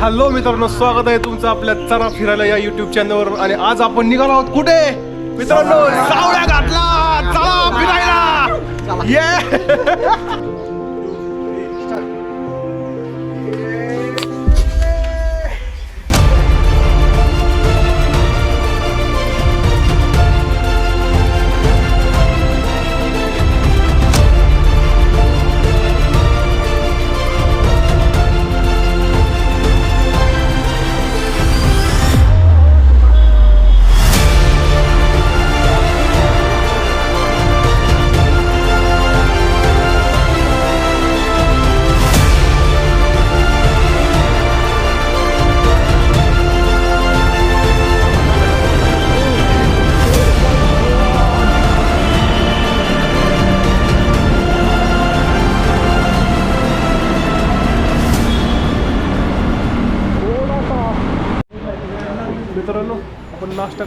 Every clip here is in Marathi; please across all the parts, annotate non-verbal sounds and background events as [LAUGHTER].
हॅलो मित्रांनो स्वागत आहे तुमचं आपल्या चरा फिरायला या युट्यूब चॅनलवर आणि आज आपण निघालो आहोत कुठे? मित्रांनो सावळ्या घातला चला फिरायला. ये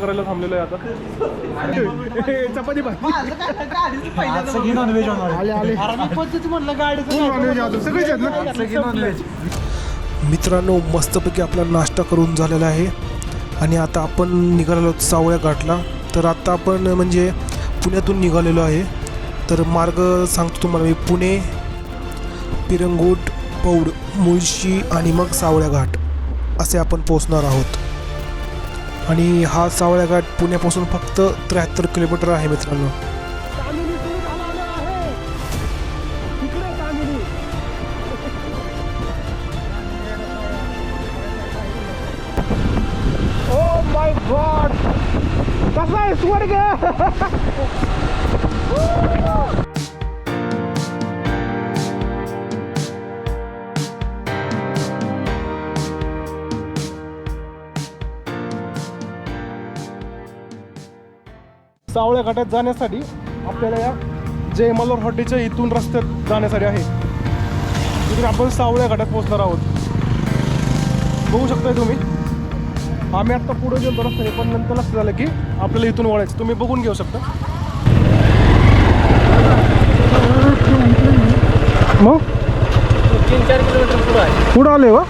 करायला थांबलेलो आहे आता. चपाती भाजी. नॉनव्हेज आले आले सगळेच आहेत ना? मित्रांनो मस्तपैकी आपला नाश्ता करून झालेला आहे. आणि आता आपण निघालेलो आहोत सावळ्या घाटला. तर आता आपण म्हणजे पुण्यातून निघालेलो आहे. तर मार्ग सांगतो तुम्हाला मी. पुणे पिरंगूट पौड मुळशी आणि मग सावळ्या घाट. असे आपण पोचणार आहोत. आणि हा सावळ्या घाट पुण्यापासून फक्त त्र्याहत्तर किलोमीटर आहे मित्रांनो. सावळ्या घाटात जाण्यासाठी आपल्याला या जय मल्हार हॉटेलच्या इथून रस्त्यात जाण्यासाठी आहे. तिकडे आपण सावळ्या घाटात पोहोचणार आहोत. बघू शकताय तुम्ही. आम्ही आता पुढे गेलो रस्त्याने पण नंतर लक्षात झालं की आपल्याला इथून वळायचं. तुम्ही बघून घेऊ शकता. मग? तीन चार किलोमीटर पुढं आहे पुढं आले वा?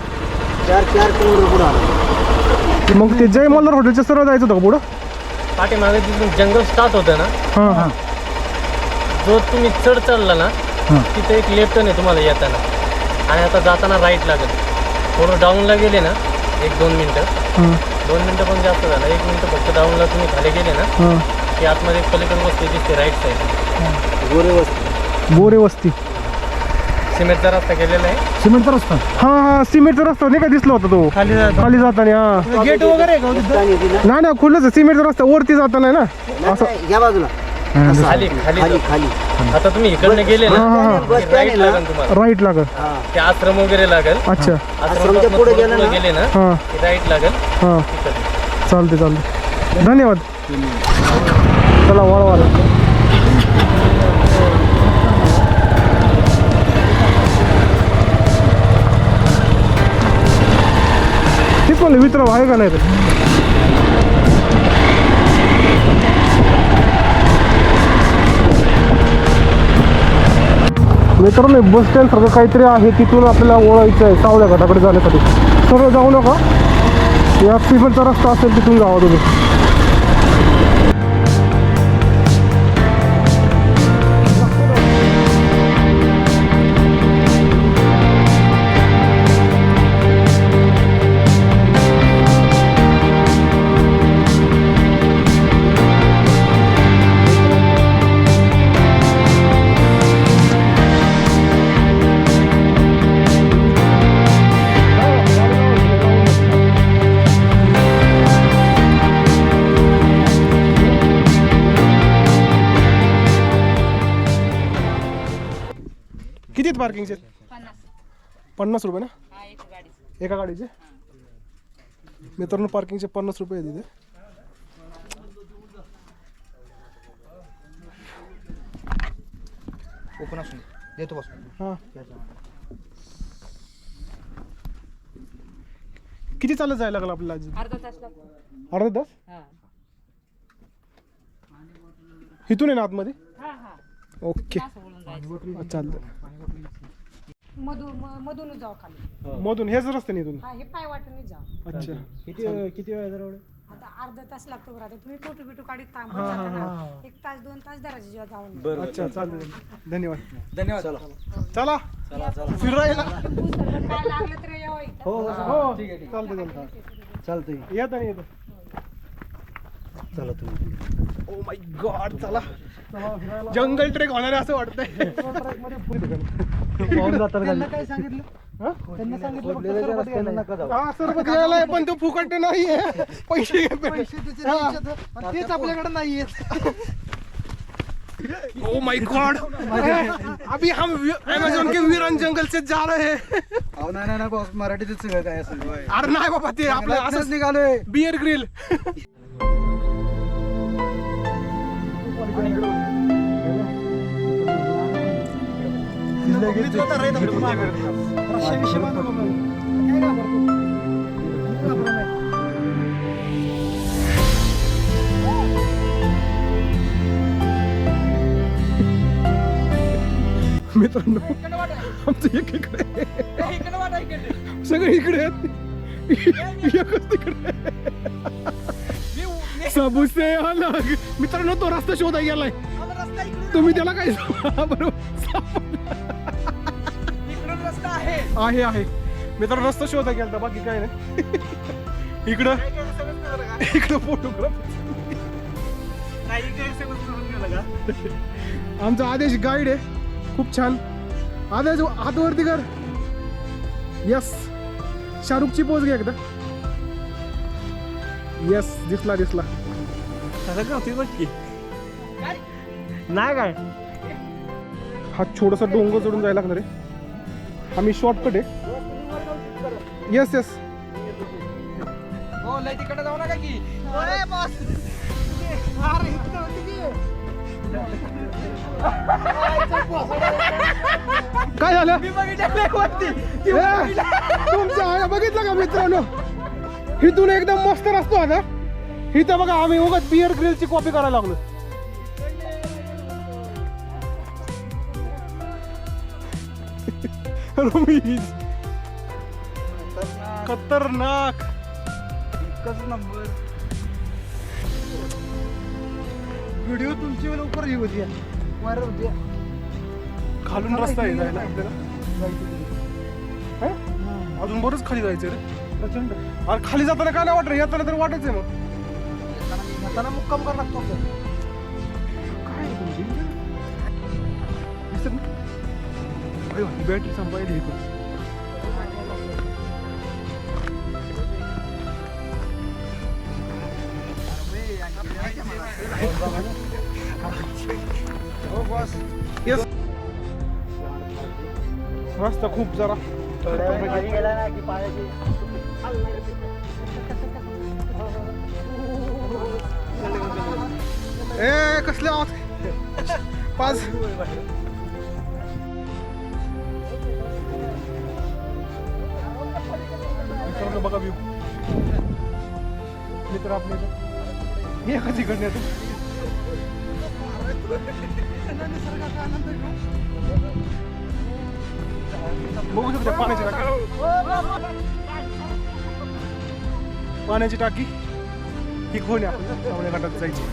चार चार किलोमीटर पुढं आलं. मग ते जय मल्हार हॉटेलच्या सरळ जायचं होतं का पुढं? पाठीमागे तिथून जंगल स्टार्ट होतं ना? हां हां. जो तुम्ही चढ चढला ना हां. तिथे एक लेफ्ट आहे तुम्हाला येताना. आणि आता जाताना राईट लागेल. थोडं डाऊनला गेले ना एक दोन मिनटं. हां. दोन मिनटं पण जास्त झालं. एक मिनटं फक्त डाऊनला तुम्ही खाली गेले ना हां. की आतमध्ये एक पलीकडे वस्ती दिसते राईट साईड गोरे वस्ती. बोरे वस्ती. सिमेंटचा रस्ता गेलेला आहे. सिमेंटचा रस्ता? हां हां सिमेंटचा रस्ता नाही का? दिसला होता तो. खाली खाली जाताना हां. गेट वगैरे नाही ना खुलच सिमेंटचा रस्ता वरती जाताना आहे ना? असं. या बाजूला. खाली खाली खाली जाऊ. खाली आता तुम्ही इकडनं गेले हां ना हां बस स्टँड राईट ना? लागेल तुम्हाला. राईट लागल. ते आश्रम वगैरे लागेल. अच्छा. आश्रमच्या पुढे गेलं ना? गेले ना हां. की राईट लागेल. हां. तिकडे. चालते चालते धन्यवाद. चला वळवा. तेच मित्र आहे का नाही ते मित्रांनो बस स्टँड सगळं काहीतरी आहे तिथून आपल्याला ओळायचं आहे सावल्या घाटाकडे जाण्यासाठी. सरळ जाऊ नका. या सिमेंटचा रस्ता असेल तिथून जावा तुम्ही. पार्किंगचे पन्नास. रुपये ना? एका गाडीचे. मित्रांनो पार्किंगचे पन्नास रुपये तिथे ओपन असून देतो बस. हां. किती चालत जायला लागलं आपल्याला आज अर्धा तास अर्धा तास? हा. इथून आहे ना आतमध्ये? हा हा. ओके. चालतं मधू म- मधूनच जाऊ खाली. मधून हेच रस्त्याने इथून? हा हे पाय वाटून जाऊ अच्छा. किती किती वेळ जरा आता अर्धा तास लागतो बरं आता तुम्ही फोटो बिटो काढीत थांबत जाता ना. एक तास दोन तास धरायचे जेव्हा जाऊन अच्छा चालेल. धन्यवाद. धन्यवाद. चला. फिरायला. पुस्तकं काय लागलं तर यावं इथं. हो हो हो. चालते चालते चालतंय येत आणि येत. चला तुम्ही. ओ माय गॉड चला. जंगल ट्रेक होणार आहे असं वाटतंय. त्यांना काय सांगितलं? हा? त्यांना सांगितलं फक्त सरबत घ्यायला. नका जाऊ. सरबत घ्यायला आहे, पण तो फुकट नाहीये. पैसे. तेच आपल्याकडे नाहीये ओ माय गॉड अभी हम अमेझॉन के वीरान जंगल से जा रहे हैं. नाही नाही, नाही बॉस मराठीतच काय असेल. अरे नाही बाबा ते आपलं असं निघालोय. बिअर ग्रिल मित्रांनो आमचं एक इकडे सगळे इकडे आहेत एकच तिकडे सबुसे अलग मित्रांनो तो रस्ता शोधा गेलाय. तुम्ही त्याला काय बरोबर. आहे आहे. मित्रांनो रस्ता शोधा गेला बाकी काय नाही. इकडं. इकडं फोटोग्राफ आमचा आदेश गाईड आहे. खूप छान. आदेश हातवरती कर. यस शाहरुखची पोच घ्या एकदा. यस दिसला दिसला. नाही काय? हा छोटासा डोंगर चढून जायला लागणार आहे. आम्ही शॉर्टकट आहे. येस येस हो लय तिकडे जाऊ नका की. काय झालं? तुमच्या बघितलं का मित्रांनो? इथून एकदम मस्त रस्ता आता इथं बघा आम्ही उगाच बिअर ग्रिलची कॉपी करायला लागलो खतरनाक. नंबर. व्हिडिओ तुमची लवकर ही होती. व्हायरल होती. खालून रस्ता आहे जायला. आपल्याला हं? अजून बरंच खाली जायचं रे. प्रचंड. अरे खाली जाताना काय नाही वाटत येताना तर आहे मग. जाताना मुक्काम करायला लागतो आपल्याला. काय आहे तुमची? म्हणजे? दिसत नाही? अरे वा, ही बॅटरी संपायली इकडून Yes. रस्ता खूप जरा ए कसले आवाज? पाच बघा व्यू मित्र आपले. हे इकडनं येतो बघू शकता पाण्याची टाकी. पाण्याची टाकी ही खोली आपण सावण्या घाटात जायची.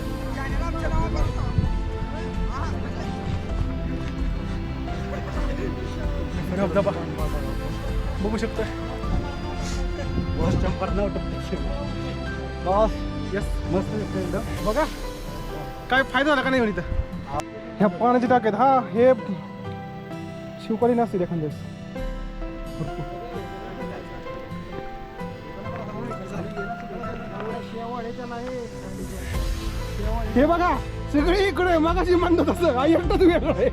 धबधबा बघू शकता बॉस चंपर नव्हतं बॉस यस मस्त एकदम. बघा. काय फायदा झाला का नाही म्हणे इथं ह्या पाण्याची टाक्यात हा हे शिवकाली नसतील एखाद्या वेळेस. हे बघा सगळे इकडे मगाशी म्हणतो तसं आई एकटाच वेगळं आहे.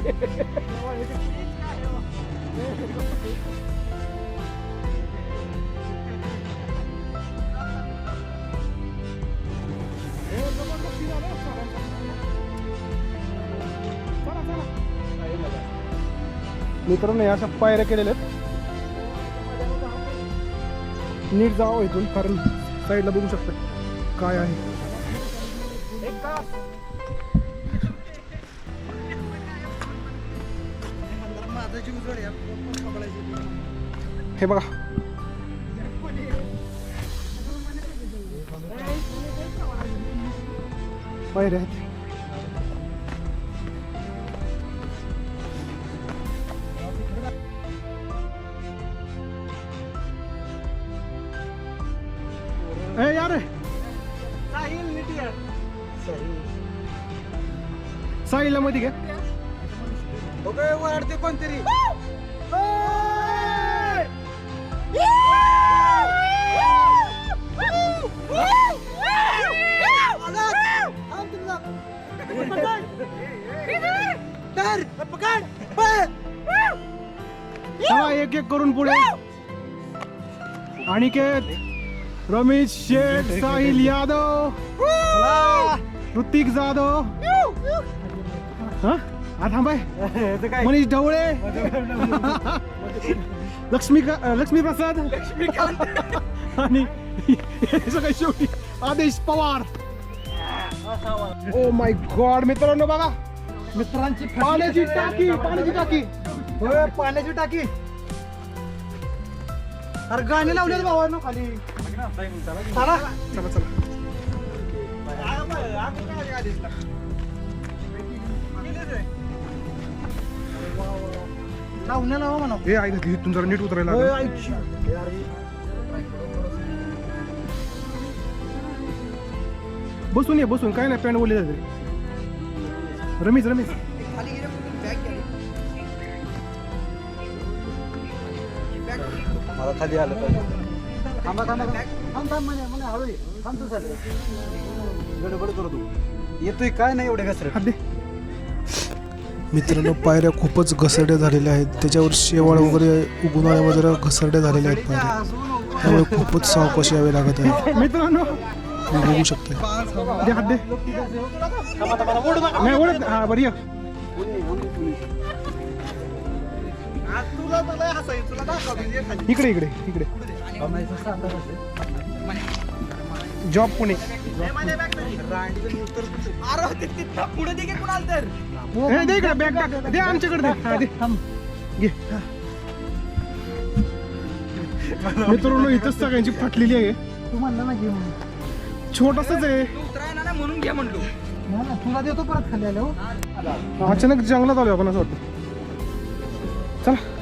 मित्रांनो या अशा पायऱ्या केलेल्या आहेत. नीट जावं इथून कारण साईडला बघू शकता काय आहे. हे बघा. बाहेर आहेत. अनिकेत रमेश शेठ साहिल यादव. ऋतिक जाधव. हा? थांबाय मनीष ढवळे. लक्ष्मी लक्ष्मी प्रसाद आणि सगळं शेवटी आदेश पवार. ओ माय गॉड मित्रांनो बघा. मित्रांची पाण्याची टाकी पाण्याची टाकी. पाण्याची टाकी. अरे गाणे लावले भावानो खाली. चला. चला चला. लावण्या लावा म्हणा. हे ऐक इथून जरा नीट उतरायला होय, लागलं. ऐक. बसून ये बसून. काय नाही पॅन्ट ओली जाते रमेश रमेश. मला खाली आलं पाहिजे थांबा थांबा थांब. थांब म्हणे म्हणे हळू ये. थांब तू चालेल गडबड करतो येतोय काय नाही एवढे घसरत? मित्रांनो पायऱ्या खूपच घसरड्या झालेल्या आहेत. त्याच्यावर शेवाळ वगैरे उन्हाळ्यामध्ये जरा घसरड्या झालेल्या आहेत पायऱ्या. त्यामुळे खूपच सावकाश यावे लागत आहे. मित्रांनो. बघू शकता दे दे ये. इकडे इकडे इकडे. जॉब पुणे. हे दे इकडे बॅग टाक. दे आमच्याकडे दे. हा दे. घे. मित्रांनो इथंच सगळ्यांची फाटलेली आहे. तू म्हणला ना घे म्हणून. छोटसच आहे. ना, ना, तुला देतो परत खाली आलो अचानक जंगलात आलो आपण असं वाटतं. चला.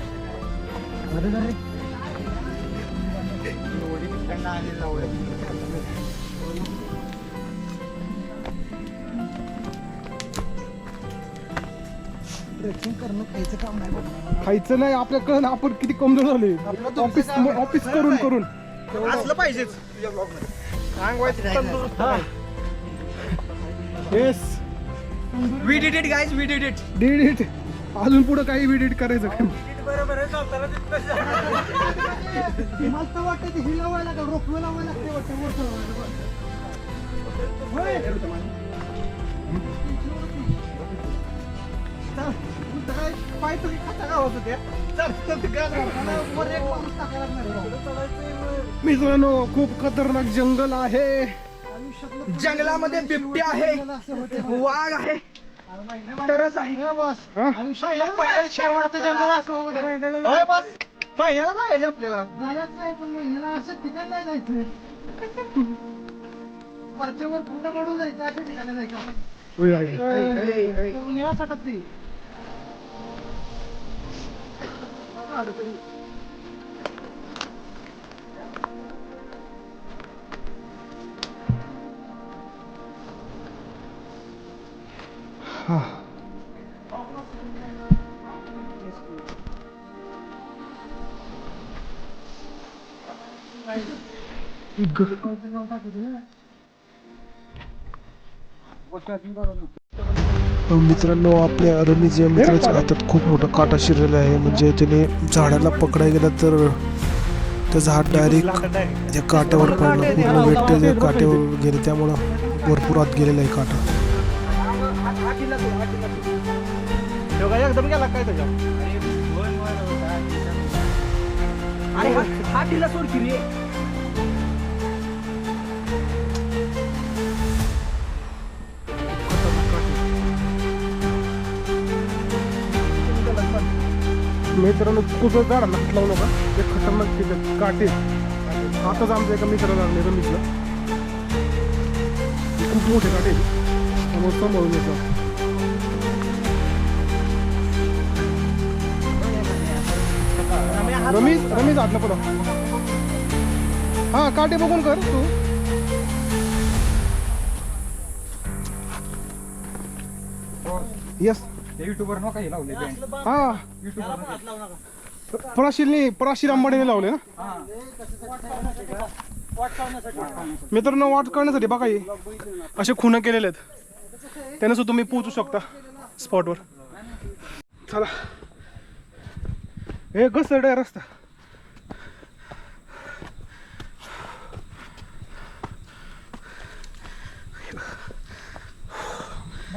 ट्रेकिंग करणं खायचं काम नाही बघ. खायचं नाही आपल्याकडं ना आपण किती कमजोर झाले आपलं ऑफिस तुमचं काम आहे. ऑफिस करून करून. असलं पाहिजेच. Yes we did it guys we did it delete अजून पुढे काही एडिट करायचं काय? मला तर [LAUGHS] वाटतं ते हे लावायला का रोपवे लावायला लागते वाटतं वरचं. काय पाय तुम्ही खाता होत. होत्या? मित्रांनो खूप खतरनाक जंगल आहे. जंगलामध्ये बिबट्या आहे. वाघ आहे. तरच आहे हे बस. आयुष्यात पहिल्या शेवटचं जंगल असं होतं. होय बस. पहिल्याला जायचं आपल्याला. जायचं आहे, पण महिन्याला असं ठिकाण नाही जायचं. वरच्यावर पूर्ण पडून जायचं अशा ठिकाणी जायचं सटत नाही मित्रांनो आपल्या रमेश या मित्राच्या हातात खूप मोठा काटा शिरलेला आहे. म्हणजे त्याने झाडाला पकडाय गेला तर त्याचा हात डायरेक्ट त्या काट्यावर पडला. पूर्ण वेट त्याच्या काट्यावर गेले. त्यामुळं भरपूर आत गेलेला आहे काटा मित्रांनो कुठं झाड हात लावू नका ते खतरनाक तिथे काटे. आताच आमच्या एका मित्राला लागले रमेशला. ते खूप मोठे काटे. आहेत. त्यामुळे सांभाळून येतो. रमेश रमेश आतला पडा. हा काटे बघून कर तू. येस युट्यूबर नका हे लावले हा. पराशीलने पराशील लावले ना? मित्रांनो वाट करण्यासाठी बघा हे. असे खुणं केलेले आहेत. त्याने सुद्धा तुम्ही पोहोचू शकता स्पॉटवर चला. हे घसरड रस्ता.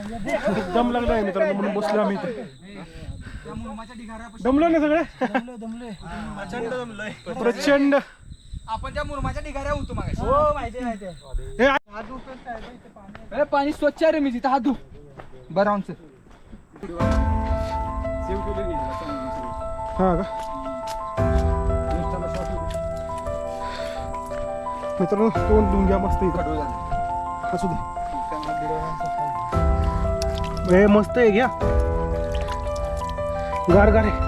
दम लागला आहे मित्रांनो म्हणून बसलो आम्ही इथे. दमलो ना सगळे? प्रचंड. आपण त्या मुरमाच्या ढिगाऱ्या होतो मग हे आ- अरे पाणी स्वच्छ आहे रे मी तिथं हात धु. बरं आमचं. हा का? मित्रांनो तोंड धुवून घ्या मस्त इथं. असू दे. हे मस्त आहे घ्या. गार गार आहे.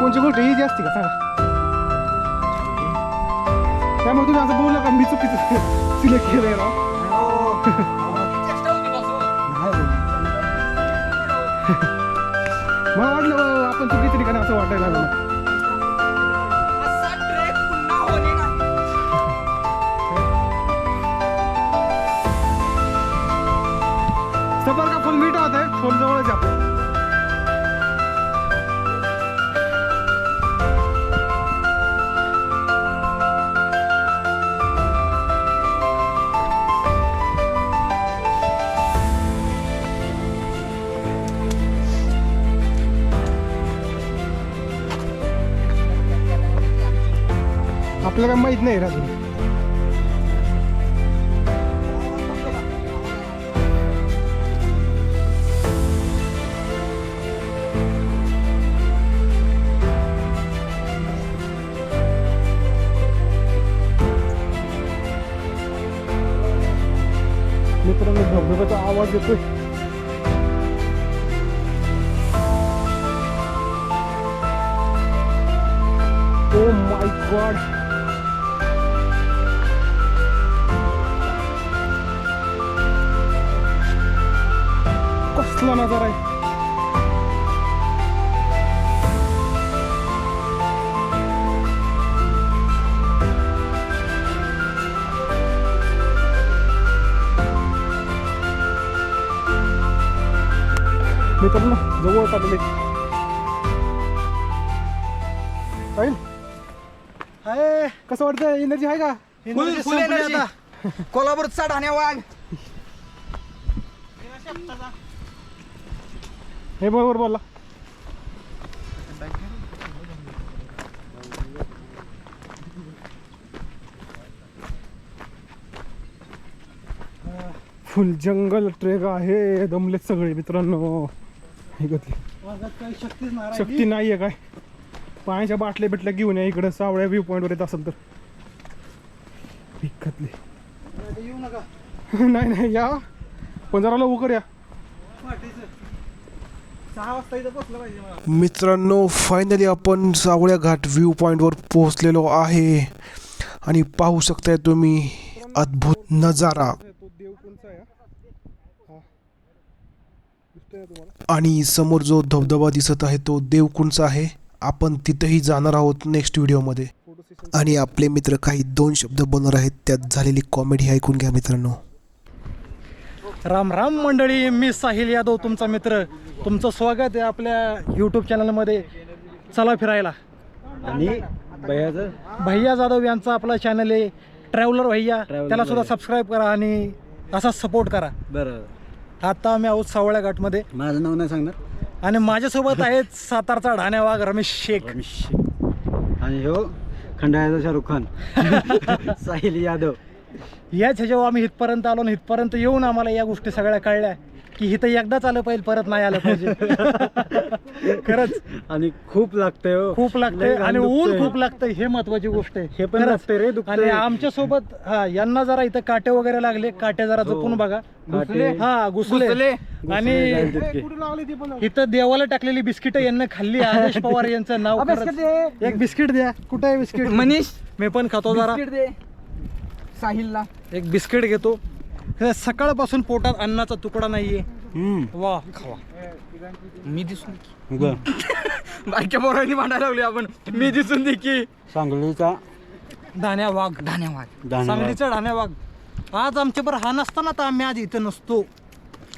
कोणची गोष्ट इजी असते का? सांगा. त्यामुळे तुम्ही असं बोललं का मी चुकीचं सिलेक्ट केलंय ना [LAUGHS] मला वाटलं आपण चुकीच्या ठिकाणी असं वाटायला लागलं. आपल्याला काय माहीत नाही राजू. मित्रांनो धबधब्याचा आवाज येतोय. मित्रांनो जवळ आलेले पाहिल हाय. कसं वाटतं एनर्जी आहे का? फुल फुल कोल्हापूर चढाण्या वाघ. हे बरोबर बोलला. फुल जंगल ट्रेक आहे दमलेत सगळे मित्रांनो. शक्तीच नाही शक्ती नाहीये काय? पाण्याच्या बाटल्या बिटल्या घेऊन या इकडं. सावळ्या व्ह्यू पॉईंटवर येत असेल तर. विकतले येऊ नका. [LAUGHS] नाही नाही या. पण जरा लवकर या. सहा वाजता इथं बसलं पाहिजे मला. मित्रांनो फायनली आपण सावळ्या घाट व्ह्यू पॉईंटवर पोहोचलेलो आहे. आणि पाहू शकताय तुम्ही अद्भुत नजारा. तो देव कोणचा आहे हा दिसतोय ना तुम्हाला आणि समोर जो धबधबा दिसत आहे तो देवकुंडचा आहे. आपण तिथेही जाणार आहोत नेक्स्ट व्हिडिओमध्ये आणि आपले मित्र काही दोन शब्द बोलणार आहेत. त्यात झालेली कॉमेडी ऐकून घ्या मित्रांनो. राम राम मंडळी मी साहिल यादव तुमचा मित्र. तुमचं स्वागत आहे आपल्या यूट्यूब चॅनलमध्ये चला फिरायला. आणि भैयाचं भैया जाधव यांचा आपला चॅनल आहे. ट्रॅव्हलर भैया. त्याला सुद्धा सबस्क्राईब करा आणि असाच सपोर्ट करा. बरं. आता आम्ही आहोत सावळ्या घाटमध्ये. माझं नाव नाही सांगणार. आणि माझ्यासोबत आहेत सातारचा ढाण्या वाघ रमेश शेख. रमेश आणि हो खंडाळ्याचा शाहरुख खान. [LAUGHS] साहिल यादव. याच ह्याच्यावर आम्ही इथपर्यंत आलो आणि इथपर्यंत येऊन आम्हाला या गोष्टी सगळ्या कळल्या. की इथं एकदाच आलं पाहिजे परत नाही आलं पाहिजे [LAUGHS] खरंच आणि खूप लागतंय हो. खूप लागतंय लय आणि ऊन दुखतंय. खूप लागतंय हे महत्वाची गोष्ट आहे हे पण खरंच. लागतंय रे, दुखतंय. आणि आमच्यासोबत हा यांना जरा इथं काटे वगैरे लागले काटे जरा हो. जपून बघा काटे. हा घुसले घुसले. आणि जाईल तितके. कुठे लागली ती पण इथं देवाला टाकलेली बिस्किट यांना खाल्ली आदेश पवार यांचं नाव अबे, खरंच. बिस्किट दे. एक बिस्किट द्या कुठे आहे बिस्किट मनीष मी पण खातो जरा बिस्किट दे साहिलला एक बिस्किट घेतो हे सकाळपासून पोटात अन्नाचा तुकडा नाहीये. वा खावा. मी दिसून उगा. [LAUGHS] बायक्या पोरांनी भांडायला लागली आपण. मी दिसून दे की. सांगलीचा? धान्या वाघ धन्यवाद धन्यवाद. सांगलीचा धान्या वाघ. आज आमच्या बरं हा नसता ना तर आम्ही आज इथं नसतो.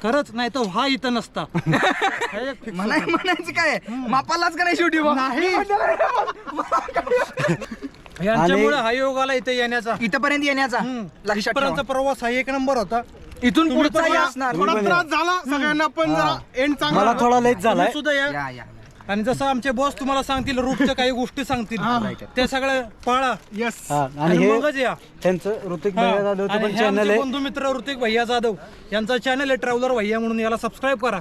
खरंच नाही तर हा इथं नसता. [LAUGHS] हे एक fix. म्हणायचं काय? मापालाच का नाही शेवटी? नाही? [LAUGHS] यांच्यामुळे हा इथे येण्याचा. इथपर्यंत येण्याचा. लक्षात. प्रवास हा एक नंबर होता. इथून तुम्ही पुढचा पण हे या. असणार थोडा त्रास झाला सगळ्यांना पण जरा एंड चांगला मला थोडा लेट झालाय. तुम्ही सुद्धा या. या या आणि जसं आमचे बॉस तुम्हाला सांगतील रूटच्या काही गोष्टी सांगतील ते सगळं पाळा. येस हा आणि आणि हे मगच या. त्यांचं ऋतिक हा. भैया जाधवचं आणि पण हे चॅनल आमचे आहे. बंधू मित्र ऋतिक भैया जाधव यांचा चॅनल आहे ट्रॅव्हलर भैया म्हणून याला सबस्क्राईब करा.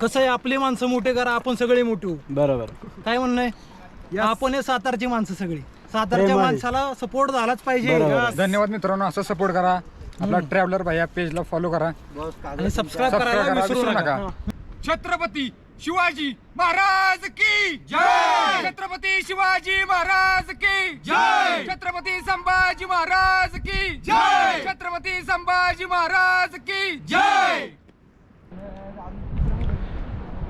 कसं आहे आपली माणसं मोठे करा आपण सगळे मोठे होऊ. बरोबर. काय म्हणणं आहे? आपण हे सातारची माणसं सगळी. सातारच्या प्रेमाने. माणसाला सपोर्ट झालाच पाहिजे. बरोबर. धन्यवाद मित्रांनो असं सपोर्ट करा. आपला ट्रॅव्हलर भाई या पेजला फॉलो करा. आणि सबस्क्राईब करायला करा विसरू विसरू नका. नका. छत्रपती शिवाजी महाराज की जय! छत्रपती शिवाजी महाराज की जय! छत्रपती संभाजी महाराज की जय! छत्रपती संभाजी महाराज की जय!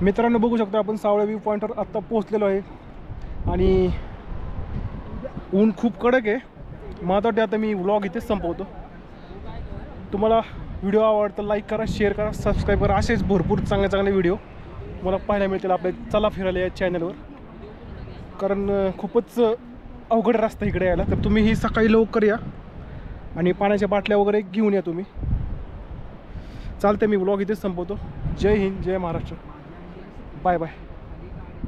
मित्रांनो बघू शकतो आपण सावळे व्ह्यू पॉईंटवर आत्ता पोहोचलेलो आहे. आणि ऊन खूप कडक आहे. मग आता आता मी व्लॉग इथेच संपवतो. तुम्हाला व्हिडिओ आवडतं लाईक करा शेअर करा सबस्क्राईब करा. असेच भरपूर चांगले चांगले व्हिडिओ मला पाहायला मिळतील आपल्या चला फिरायला या चॅनलवर कारण खूपच अवघड रस्ता इकडे यायला. तर तुम्ही ही सकाळी लवकर या. आणि पाण्याच्या बाटल्या वगैरे घेऊन या तुम्ही. चालते मी व्लॉग इथेच संपवतो. जय हिंद जय महाराष्ट्र. Bye bye